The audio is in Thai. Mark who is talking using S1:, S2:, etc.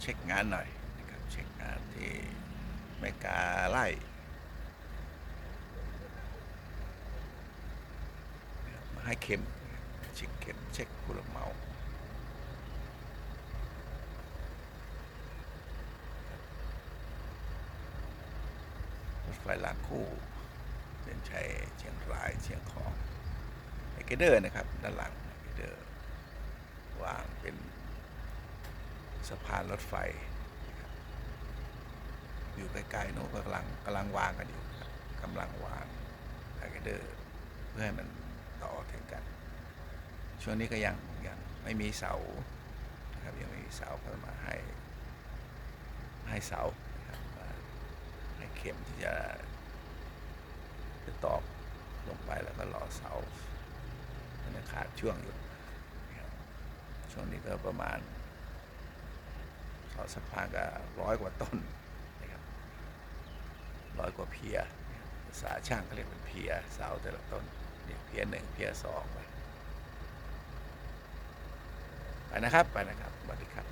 S1: เช็คงานหน่อยนะครับเช็คงานที่แมกาไล่มาให้เข็มเช็คเข็มเช็คผู้รับเหมารถไฟรางคู่เส้นชัยเชียงรายเชียงของไอเกเดอร์นะครับ ด้านหลังไอเกเดอร์วางเป็น สะพานรถไฟ อยู่ใกล้ๆโน้นกำลังกำลังวางกันอยู่กำลังวางไอเกเดอร์เพื่อให้มันต่อถึงกัน ช่วงนี้ก็ยังยังไม่มีเสานะครับยังไม่มีเสาเพิ่มมาให้ให้เสาให้เข็มที่จะจะตอกลงไปแล้วก็รอเสามันขาดช่วงอยู่ช่วงนี้ก็ประมาณ เขาสะพานก็ร้อยกว่าต้นนะครับร้อยกว่าเพียนะครับภาษาช่างเขาเรียกเป็นเพียเสาแต่ละต้นเนี่ยเพียหนึ่งเพียสองไปไปนะครับไปนะครับสวัสดีครับ